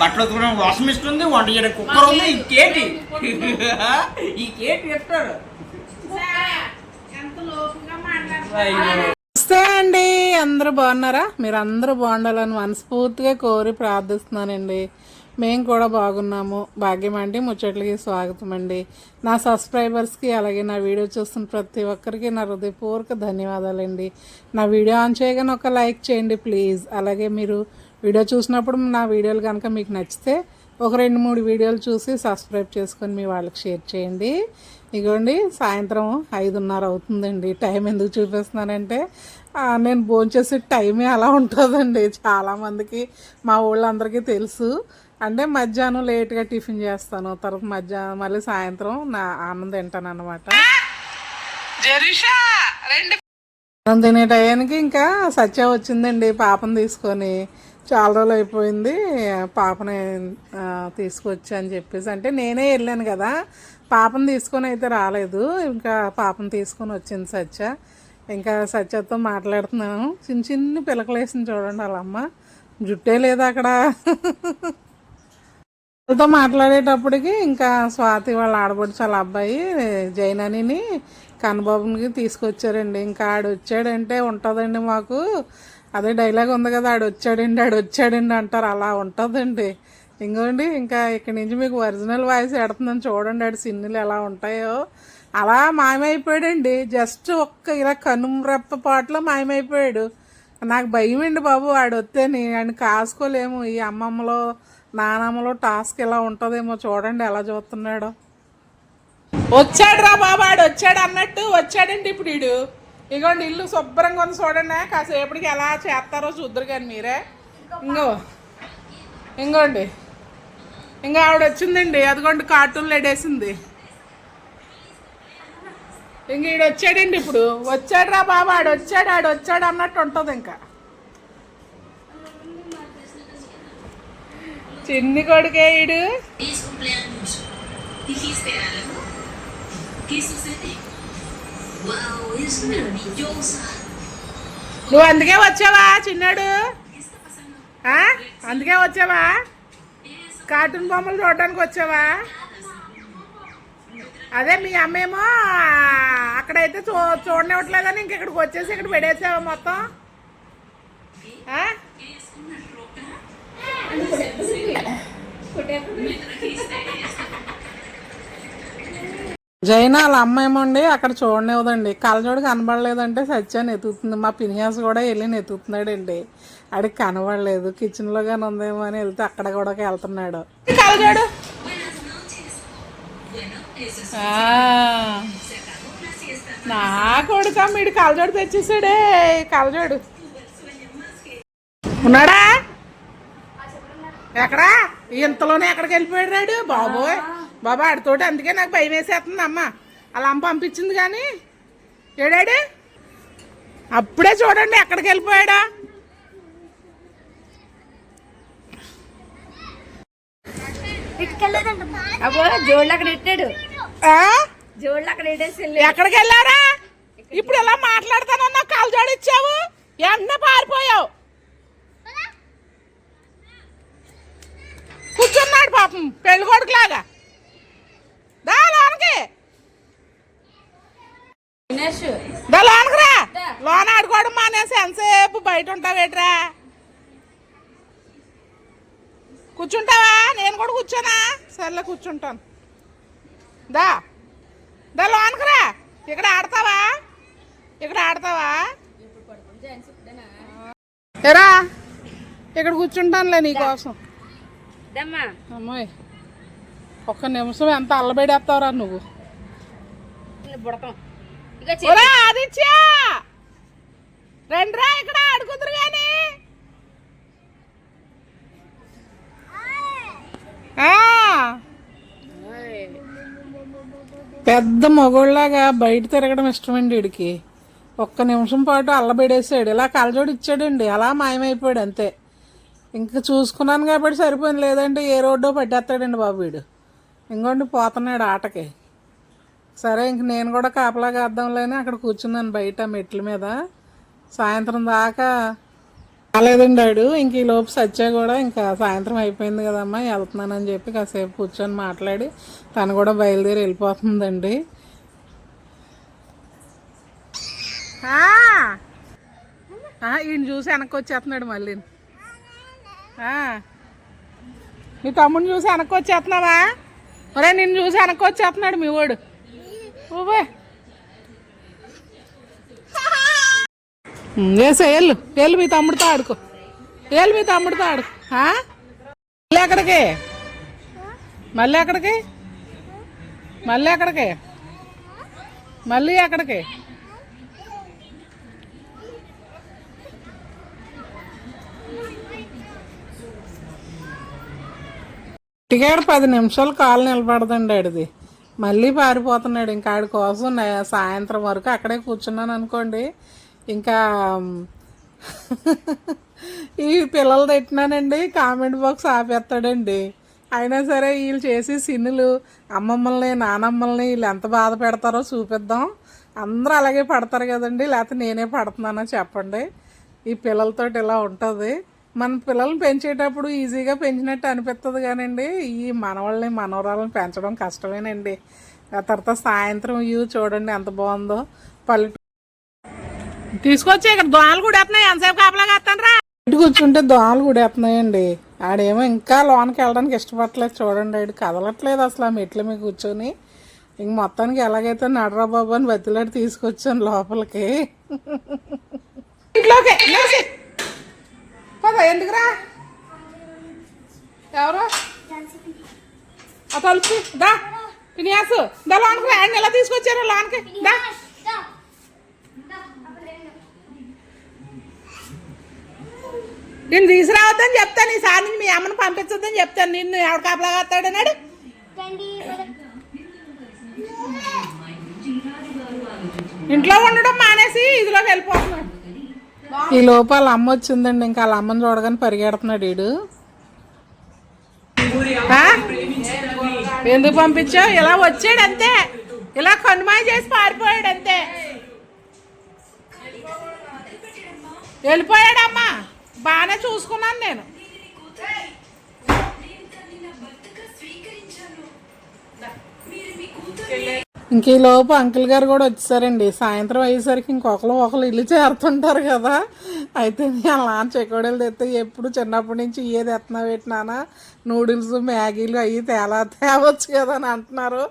బట్టలు ఉతుకోవడానికి washing machine ఉంది వంట చేయడానికి కుక్కర్ ఉంది ఈ కేటి. ఈ కేటి చెప్తారు. నమస్తే అండి అందరూ బాగున్నారా? మీరు అందరూ బాగుండాలని మనస్ఫూర్తిగా కోరి ప్రార్థిస్తున్నానండి. మేము కూడా బాగున్నాము. భాగ్యం అంటే ముచ్చట్లకి స్వాగతం అండి. నా సబ్స్క్రైబర్స్కి అలాగే నా వీడియో చూస్తున్న ప్రతి ఒక్కరికి నా హృదయపూర్వక ధన్యవాదాలండి. నా వీడియో ఆన్ చేయగానే ఒక లైక్ చేయండి ప్లీజ్. అలాగే మీరు వీడియో చూసినప్పుడు నా వీడియోలు కనుక మీకు నచ్చితే ఒక రెండు మూడు వీడియోలు చూసి సబ్స్క్రైబ్ చేసుకొని మీ వాళ్ళకి షేర్ చేయండి. ఇగోండి సాయంత్రం ఐదున్నర అవుతుందండి. టైం ఎందుకు చూపిస్తున్నానంటే నేను భోంచేసే టైమే అలా ఉంటుందండి. చాలామందికి మా ఊళ్ళందరికీ తెలుసు. అంటే మధ్యాహ్నం లేట్గా టిఫిన్ చేస్తాను. తర్వాత మధ్యాహ్నం మళ్ళీ సాయంత్రం నా అన్నం తింటాను అనమాట తినే టయానికి ఇంకా సత్య వచ్చిందండి పాపను తీసుకొని. చాలా రోజులు అయిపోయింది పాపని తీసుకొచ్చి అని చెప్పేసి. అంటే నేనే వెళ్ళాను కదా పాపను తీసుకొని అయితే రాలేదు ఇంకా పాపను తీసుకొని వచ్చింది సత్య. ఇంకా సత్యతో మాట్లాడుతున్నాను. చిన్న చిన్న పిలకలు వేసింది చూడండి వాళ్ళమ్మ. జుట్టే లేదు అక్కడ. వాళ్ళతో మాట్లాడేటప్పటికి ఇంకా స్వాతి వాళ్ళ ఆడపడుచు వాళ్ళ అబ్బాయి జైననిని కన్నబాబునికి తీసుకొచ్చారండి. ఇంకా ఆడు వచ్చాడంటే ఉంటుందండి మాకు. అదే డైలాగ్ ఉంది కదా ఆడు వచ్చాడండి ఆడు వచ్చాడండి అంటారు. అలా ఉంటుందండి. ఇంకోండి ఇంకా ఇక్కడి నుంచి మీకు ఒరిజినల్ వాయిస్ ఎడుతుందని చూడండి ఆడు సిన్నులు ఎలా ఉంటాయో. అలా మాయమైపోయాడండి. జస్ట్ ఒక్క ఇలా కనుమరెప్ప పాటలో మాయమైపోయాడు. నాకు భయం అండి బాబు ఆడు వస్తే నేను కాసుకోలేము. ఈ అమ్మమ్మలో నానమ్మలో టాస్క్ ఎలా ఉంటుందేమో చూడండి ఎలా చూస్తున్నాడో. వచ్చాడు రా బాబు ఆడు వచ్చాడు అన్నట్టు వచ్చాడండి ఇప్పుడు వీడు ఇగోండి ఇల్లు శుభ్రంగా ఉంది చూడండి. కాసేపటికి ఎలా చేస్తారో చూద్దరు కానీ మీరే. ఇంకో ఇంకోండి ఇంకా ఆవిడ వచ్చిందండి. అదిగోండి కార్టూన్లు ఎడేసింది ఇంక ఈడు వచ్చాడండి ఇప్పుడు. వచ్చాడు రా బాబు ఆడు వచ్చాడు ఆడు వచ్చాడు అన్నట్టు ఉంటుంది ఇంకా. చిన్ని కొడుకే ఈడు. తీసుకుంటే నువ్వు అందుకే వచ్చావా చిన్నాడు. అందుకే వచ్చావా? కార్టూన్ బొమ్మలు చూడడానికి వచ్చావా? అదే మీ అమ్మేమో అక్కడైతే చూ చూడనివ్వట్లేదని ఇంక ఇక్కడికి వచ్చేసి ఇక్కడ పెడేసావా మొత్తం? ఆ? జైనా వాళ్ళ అమ్మాయేమోండి అక్కడ చూడనివ్వదండి కళ్ళజోడు కనబడలేదంటే సత్యాన్ని ఎత్తుతుంది మా పినియాస్ కూడా వెళ్ళి నెతుకుతున్నాడండి ఆడికి కనబడలేదు. కిచెన్లో కానీ ఉందేమో అని వెళ్తే అక్కడ కూడా వెళ్తున్నాడు. కళ్ళజోడు. నా కొడుక మీడు కళ్ళజోడు తెచ్చేసాడే. కళ్ళజోడు. ఉన్నాడా? ఎక్కడా? ఇంతలోనే ఎక్కడికి వెళ్ళిపోయాడు రాడు బాబోయ్. బాబా ఆడితోటి అందుకే నాకు భయం వేసేస్తుంది అమ్మ. అలా అమ్మ పంపించింది కానీ. ఏడాడు? అప్పుడే చూడండి ఎక్కడికి వెళ్ళిపోయాడా. అబ్బో జోళ్ళు అక్కడ పెట్టాడు? జోళ్ళు అక్కడ ఎక్కడికి వెళ్ళారా? ఇప్పుడు ఇలా మాట్లాడతానన్నా కాలు జోడిచ్చావు దినేష్ దా లోనకి రా. లోన ఆడుకోవడం మానేసి ఎంతసేపు బయట ఉంటావేట్రా కూర్చుంటావా? నేను కూడా కూర్చోనా? సర్లే కూర్చుంటాను. దా. దా లోనకి రా. ఇక్కడ ఆడతావా? ఇక్కడ ఆడతావా? ఎరా ఇక్కడ కూర్చుంటానులే నీకోసం అమ్మాయి ఒక్క నిమిషం ఎంత అల్లబెడేస్తావురా నువ్వు? ఒరే ఆదిత్య ఇక్కడ ఆడుకుందరు పెద్ద మగోళ్ళలాగా బయట తిరగడం ఇష్టమండి వీడికి. ఒక్క నిమిషం పాటు అల్లబెడేసాడు. ఇలా కలజోడు ఇచ్చాడండి. అలా మాయమైపోయాడు అంతే. ఇంకా చూసుకున్నాను కాబట్టి సరిపోయింది. లేదంటే ఏ రోడ్డో పట్టేస్తాడండి బాబు వీడు. ఇంకోండి పోతున్నాడు ఆటకి. సరే ఇంక నేను కూడా కాపలాగా అర్థంలేని అక్కడ కూర్చున్నాను బయట మెట్ల మీద. సాయంత్రం దాకా రాలేదండి ఆడు ఇంక ఈ లోపు సత్య కూడా ఇంకా సాయంత్రం అయిపోయింది కదమ్మా వెళ్తున్నానని చెప్పి కాసేపు కూర్చొని మాట్లాడి తను కూడా బయలుదేరి వెళ్ళిపోతుందండి. ఈయన చూసి వెనక్కి వచ్చేస్తున్నాడు మళ్ళీ. మీ తమ్ముడిని చూసి వెనక్కి వచ్చేస్తున్నావా? ఒరే నిన్ను చూసి వెనక్కి వచ్చేస్తున్నాడు మీ వాడు. వేసే వెళ్ళు. వెళ్ళు మీ తమ్ముడితో ఆడుకో. వెళ్ళు మీ తమ్ముడితో ఆడుకో. మళ్ళీ ఎక్కడికి? మళ్ళీ ఎక్కడికి? మళ్ళీ ఎక్కడికి? మళ్ళీ ఎక్కడికి? టికెట్ పది నిమిషాలు కాలు నిలబడదండి ఆడిది. మళ్ళీ పారిపోతున్నాడు. ఇంకా ఆడి కోసం సాయంత్రం వరకు అక్కడే కూర్చున్నాను అనుకోండి. ఇంకా ఈ పిల్లలు తిట్టినానండి. Comment box ఆపేస్తాడండి. అయినా సరే వీళ్ళు చేసి సిన్నులు అమ్మమ్మల్ని నానమ్మల్ని వీళ్ళు ఎంత బాధ పెడతారో చూపిద్దాం. అందరూ అలాగే పడతారు కదండి. లేకపోతే నేనే పడుతున్నానో చెప్పండి. ఈ పిల్లలతోటి ఇలా ఉంటుంది. మన పిల్లల్ని పెంచేటప్పుడు ఈజీగా పెంచినట్టు అనిపిస్తుంది కానండి. ఈ మనవాళ్ళని మనవరాలను పెంచడం కష్టమేనండి. ఆ తర్వాత సాయంత్రం వ్యూ చూడండి ఎంత బాగుందో. పల్లెటూరు తీసుకొచ్చి ఇక్కడ దోమలు కూడా వేస్తున్నాయి ఎంతసేపు కాపలా కాస్తాను రా. ఇటు కూర్చుంటే దోమలు కూడా వేస్తున్నాయండి ఆడేమో ఇంకా లోనికి వెళ్ళడానికి ఇష్టపడట్లేదు చూడండి. ఆడు కదలట్లేదు అసలు ఆ మెట్ల మీద కూర్చొని. ఇంక మొత్తానికి ఎలాగైతే నడరా బాబు అని బతిలాడి తీసుకొచ్చాను లోపలికి. ఇంట్లోకే. పద ఎందుకురా? ఎవరు? ఆ తలుపు దా. పినియాసు దా లోనికి ఆయన ఎలా తీసుకొచ్చారు లోనికి? దా. నేను తీసుకురావద్దని చెప్తాను ఈసారి నుంచి మీ అమ్మని పంపించొద్దని చెప్తాను. నిన్ను ఎవడు కాపలాగా వస్తాడన్నాడు ఇంట్లో ఉండడం మానేసి ఇదిలోకి వెళ్ళిపోతున్నాడు. ఈ లోపల అమ్మ వచ్చిందండి. ఇంకా వాళ్ళ అమ్మని చూడగానే పరిగెడుతున్నాడు వీడు ఎందుకు పంపించావు? ఇలా వచ్చాడు అంతే. ఇలా కనుమాయ చేసి పారిపోయాడు అంతే. వెళ్ళిపోయాడమ్మా. బాగానే చూసుకున్నాను నేను. ఇంక ఈ లోపు అంకుల్ గారు కూడా వచ్చేసారండి. సాయంత్రం అయ్యేసరికి ఇంకొకరు ఒకరు ఇల్లు చేరుతుంటారు కదా. అయితే అలా చెకోడీలు తెస్తే ఎప్పుడు చిన్నప్పటి నుంచి ఏది ఎత్తనా పెట్టినానా నూడిల్స్ మ్యాగీలు అవి తేలా తేవచ్చు కదా అని అంటున్నారు.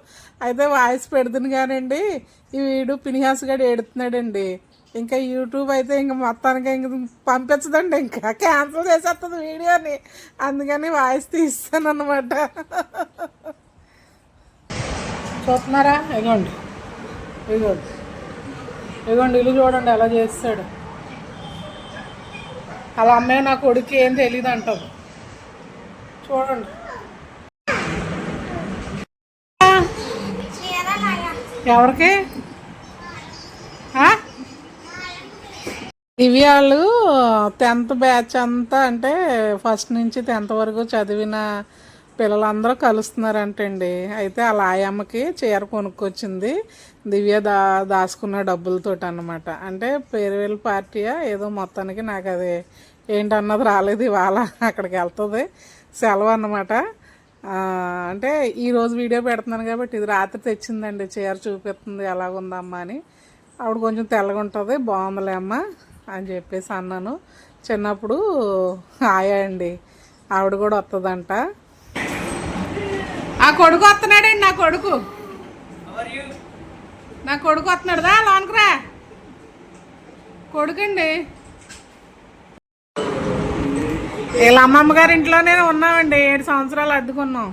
అయితే వాయిస్ పెడుతుంది కానండి. ఈ వీడు పినిహాస్ గడు ఏడుతున్నాడండి. ఇంకా యూట్యూబ్ అయితే ఇంక మొత్తానికి ఇంక పంపించదండి. ఇంకా క్యాన్సిల్ చేసేస్తుంది వీడియోని. అందుకని వాయిస్ తీస్తాను అనమాట చూస్తున్నారా? ఇగోండి. ఇగోండి ఇగోండి ఇల్లు చూడండి ఎలా చేస్తాడు. అలా అమ్మాయి నా కొడుకు ఏం తెలియదు అంటారు చూడండి. ఎవరికి? దివ్యాళ్ళు వాళ్ళు టెన్త్ బ్యాచ్ అంతా అంటే ఫస్ట్ నుంచి టెన్త్ వరకు చదివిన పిల్లలందరూ కలుస్తున్నారంటండి. అయితే ఆ లాయమ్మకి చీర కొనుక్కొచ్చింది దివ్య దా దాచుకున్న డబ్బులతోటి అన్నమాట అంటే పేరువేలు పార్టీయా? ఏదో మొత్తానికి నాకు అది ఏంటన్నది రాలేదు ఇవాళ అక్కడికి వెళ్తుంది. సెలవు అన్నమాట. అంటే ఈరోజు వీడియో పెడుతున్నాను కాబట్టి ఇది రాత్రి తెచ్చిందండి. చీర చూపిస్తుంది ఎలాగుందమ్మా అని. ఆవిడ కొంచెం తెల్లగా ఉంటుంది. బాగుందిలే అమ్మ అని చెప్పేసి అన్నాను. చిన్నప్పుడు ఆయా అండి. ఆవిడ కూడా వస్తుందంట ఆ కొడుకు వస్తున్నాడండి నా కొడుకు. నా కొడుకు వస్తున్నాడు. రా లోనికి రా. కొడుకండి. వీళ్ళ అమ్మమ్మ గారి ఇంట్లోనే ఉన్నామండి. ఏడు సంవత్సరాలు అద్దుకున్నాం.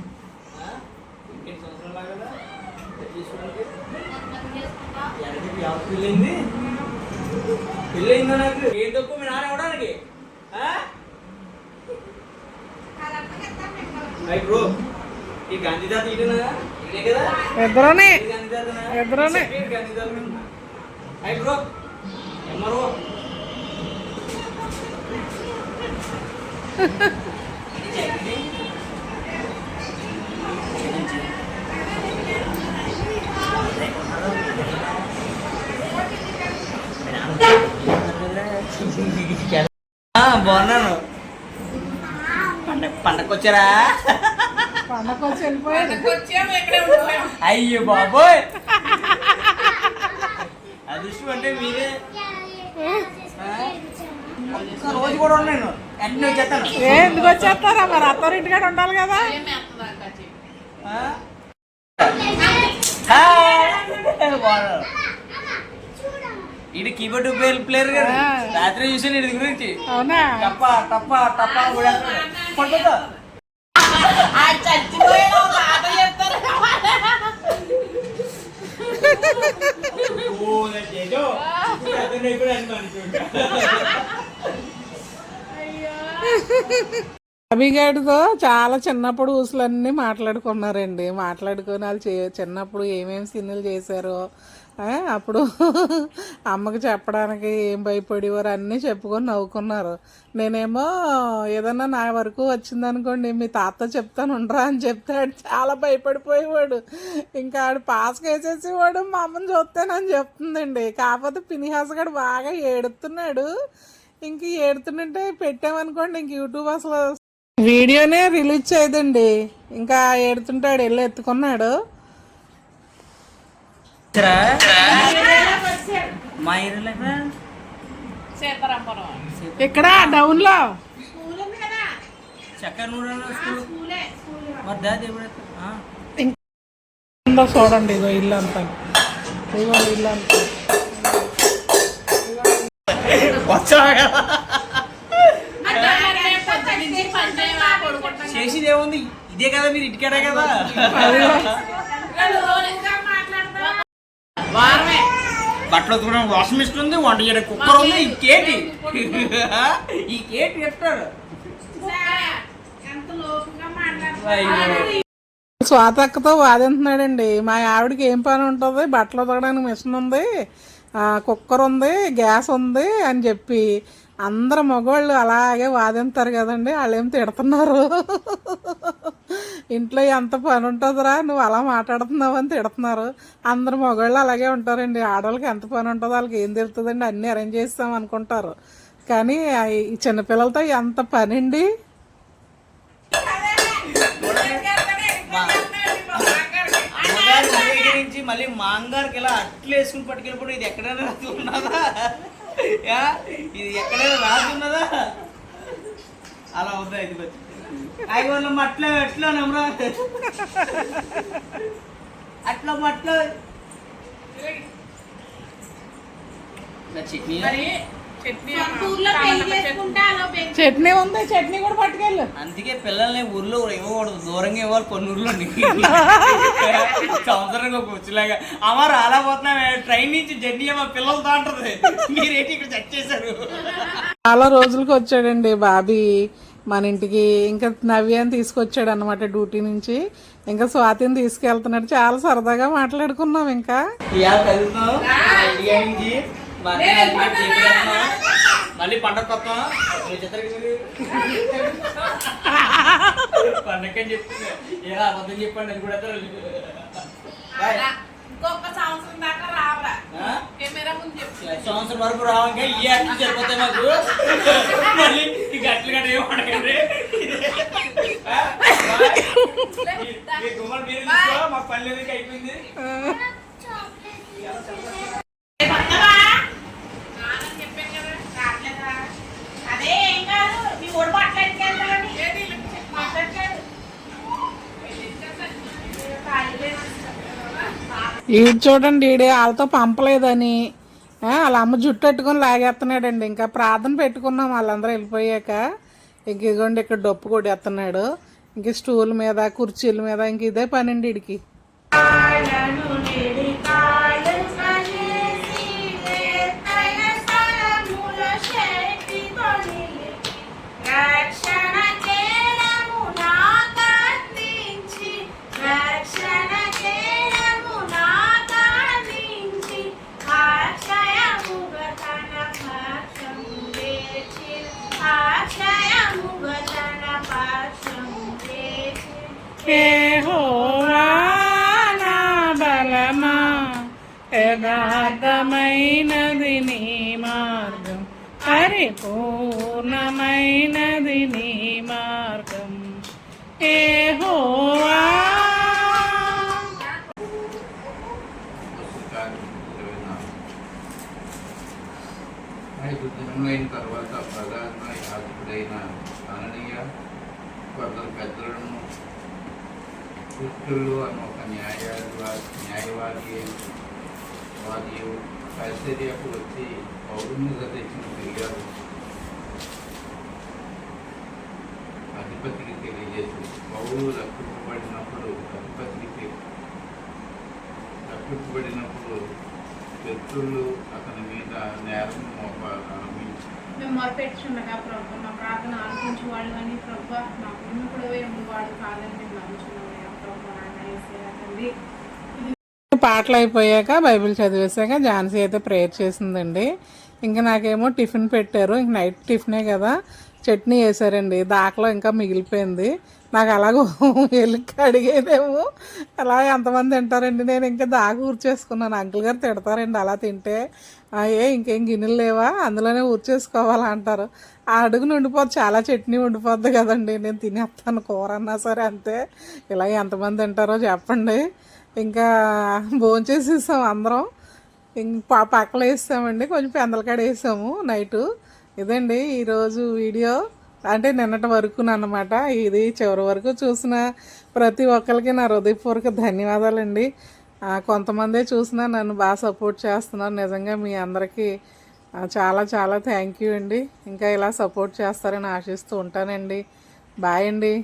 నాకు ఈ గాంధీ తాత ఇటునా ఇదే కదా ఇద్దరునే ఈ గాంధీ తాతనా ఇద్దరునే ఈ గాంధీ తాత అయ్యి బ్రో ఎమ్మరో బాగున్నా బాగున్నాను పండగ పండగకు వచ్చారా పండగ వచ్చి వెళ్ళిపోయాడు అయ్యో బాబోయ్. అదృష్టం అంటే మీరే. రోజు కూడా ఉన్నాను వెంటనే వచ్చేస్తాను. ఎందుకు వచ్చేస్తారా? మరి అత్తారింటికాడ ఉండాలి కదా. ఆ? హాయ్. బాగున్నాను. ఈడు కీబోర్డ్ ప్లేయర్ కదా. రాత్రి చూసాను ఇది గురించి. అవునా? టప్ప టప్ప టప్ప పడుతుందా అభిగాడితో చాలా చిన్నప్పుడు ఊసులన్నీ మాట్లాడుకున్నారండి. మాట్లాడుకుని వాళ్ళు చే చిన్నప్పుడు ఏమేమి సిన్నులు చేశారో అప్పుడు అమ్మకి చెప్పడానికి ఏం భయపడేవారు? అన్నీ చెప్పుకొని నవ్వుకున్నారు. నేనేమో ఏదన్నా నా వరకు వచ్చిందనుకోండి మీ తాత చెప్తాను ఉండరా అని చెప్తాడు చాలా భయపడిపోయేవాడు. ఇంకా ఆడు పాస్ వేసేసేవాడు మా అమ్మని చూస్తానని చెప్తుందండి. కాకపోతే పినిహాసగాడు బాగా ఏడుతున్నాడు. ఇంక ఏడుతుంటే పెట్టామనుకోండి ఇంక యూట్యూబ్ అసలు వీడియోనే రిలీజ్ చేయదండి. ఇంకా ఏడుతుంటాడు వెళ్ళి ఎత్తుకున్నాడు. ఇక్కడ డౌన్లో. ఉందో చూడండి ఇగో ఇల్లు అంతా ఇగో ఇల్లు అంతా? చేసేది ఏముంది ఇదే కదా మీరు ఇటుకాడే కదా బట్టలు ఉతుకోవడం వాషింగ్ మిషన్ ఉంది వంట చేయడం కుక్కర్ ఉంది ఈ కేటి. ఈ కేటి అయ్యో. స్వాతక్కతో వాదింటున్నాడండి. మా ఆవిడకి ఏం పని ఉంటుంది? బట్టలు ఉతకడానికి మిషన్ ఉంది ఆ, కుక్కర్ ఉంది గ్యాస్ ఉంది అని చెప్పి అందరు మగవాళ్ళు అలాగే వాదింతారు కదండి వాళ్ళు ఏం తిడుతున్నారు? ఇంట్లో ఎంత పని ఉంటుందిరా నువ్వు అలా మాట్లాడుతున్నావు అని తిడుతున్నారు. అందరు మగవాళ్ళు అలాగే ఉంటారండి ఆడవాళ్ళకి ఎంత పని ఉంటుందో వాళ్ళకి ఏం తెలుతుందండి అన్నీ అరేంజ్ చేస్తాం అనుకుంటారు. కానీ ఈ చిన్నపిల్లలతో ఎంత పని అండి మళ్ళీ మాంగారికి ఇలా అట్లు వేసుకుని పట్టుకెళ్ళిపోయి ఇది ఎక్కడైనా ఉన్నదా ఇది ఎక్కడైనా రాసున్నదా అలా అవుతాయి ఇది వచ్చి ఐదు మట్లో ఎట్లో నమ్మరా అట్లా మట్లో చట్నీ చట్నీ ఉంది? చట్నీ కూడా పట్టుకెళ్ళు. అందుకే పిల్లల్ని ఊర్లో ఇవ్వకూడదు. దూరంగా ఇవ్వాలి కొన్ని ఊర్లో సంవత్సరంగా కూర్చులాగా అమ్మ రాలేకపోతున్నామే ట్రైన్ నుంచి జర్నీ మా పిల్లలతో అంటది. మీరేంటి ఇక్కడ చెక్ చేశారు? చాలా రోజులకి వచ్చాడండి బాబీ. మన ఇంటికి ఇంకా నవ్యాన్ని తీసుకొచ్చాడు అనమాట డ్యూటీ నుంచి. ఇంకా స్వాతిని తీసుకెళ్తున్నాడు. చాలా సరదాగా మాట్లాడుకున్నాం ఇంకా. మా. మళ్ళీ పండగ కొత్తాం పండగని చెప్తుంది? ఏరా అబద్ధం చెప్పండి అది కూడా సంవత్సరం దాకా రావరా? ఆ? కెమెరా ముందు చెప్పు. సంవత్సరం వరకు రావంగా ఈ అట్లు సరిపోతాయి మాకు. మళ్ళీ ఈ గట్లు గట్ట ఏమి అడగండి ఆ? బాయ్. మీ- మీ గుమ్మడి మీరు లేదు ఇంకా అయిపోయింది పక్కవా? రానని చెప్పాను కదా, రావట్లేదా? అదే ఏం కాదు మీ ఓడి మాట్లాడుకెళ్తామని మాట్లాడతాడు ఈడు చూడండి ఈడే వాళ్ళతో పంపలేదని. వాళ్ళ అమ్మ జుట్టు పెట్టుకొని లాగేస్తున్నాడండి. ఇంకా ప్రార్థన పెట్టుకున్నాం వాళ్ళందరూ వెళ్ళిపోయాక. ఇంక ఇదిగోండి ఇక్కడ డొప్పు కొట్టేస్తున్నాడు. ఇంక స్టూల్ మీద కుర్చీల మీద ఇంక ఇదే పనండి వీడికి లేచి యెహోవా బలమా యథార్థమైనది నీ మార్గం పరిపూర్ణమైనది నీ మార్గం. ఏహోవా పుస్తకాన్ని ఐదు దినములైన తర్వాత ప్రధాన యాజకుడైన అననీయ కొందరు పెద్దలను కృష్ణులు అని ఒక న్యాయవాది న్యాయవాది వాది పరిచర్యకు వచ్చి పౌరు మీద తెచ్చిన ఫిర్యాదు అధిపతికి తెలియజేసి పౌరులు రక్షింపబడినప్పుడు అధిపతికి రక్షింపబడినప్పుడు శత్రులు అతని మీద నేరం మోపాలని మేము మొరపెట్టుచుండగా ప్రభు మా ప్రార్థన ఆలకించు వాళ్ళు కానీ ప్రభు మా విముకుడు వాడు కాదని మేము నమ్ముచున్నామయ్యా పాటలు అయిపోయాక బైబిల్ చదివేశాక ఝాన్సీ అయితే ప్రేయర్ చేసిందండి. ఇంకా నాకేమో టిఫిన్ పెట్టారు. ఇంక నైట్ టిఫినే కదా. చట్నీ వేసారండి దాకలో ఇంకా మిగిలిపోయింది. నాకు అలాగో వెళ్ళి అడిగేదేమో అలా ఎంతమంది తింటారండి? నేను ఇంకా దాకా ఊర్చేసుకున్నాను. అంకుల్ గారు తిడతారండి అలా తింటే. ఏ ఇంకేం గిన్నెలు లేవా? అందులోనే ఊర్చేసుకోవాలంటారు. ఆ అడుగును ఉండిపోద్ది చాలా చట్నీ ఉండిపోద్ది కదండి. నేను తినేస్తాను కూర అన్నా సరే అంతే. ఇలా ఎంతమంది తింటారో చెప్పండి. ఇంకా భోంచేసేసాం అందరం. ఇంకా పక్కలు వేసామండి కొంచెం పెందలకాడ వేసాము నైటు. ఇదండి ఈరోజు వీడియో. అంటే నిన్నటి వరకు అన్నమాట. ఇది చివరి వరకు చూసిన ప్రతి ఒక్కరికి నా హృదయపూర్వక ధన్యవాదాలండి. కొంతమందే చూసినా నన్ను బాగా సపోర్ట్ చేస్తున్నారు. నిజంగా మీ అందరికీ చాలా చాలా థ్యాంక్ యూ అండి. ఇంకా ఇలా సపోర్ట్ చేస్తారని ఆశిస్తూ ఉంటానండి. బాయ్ అండి.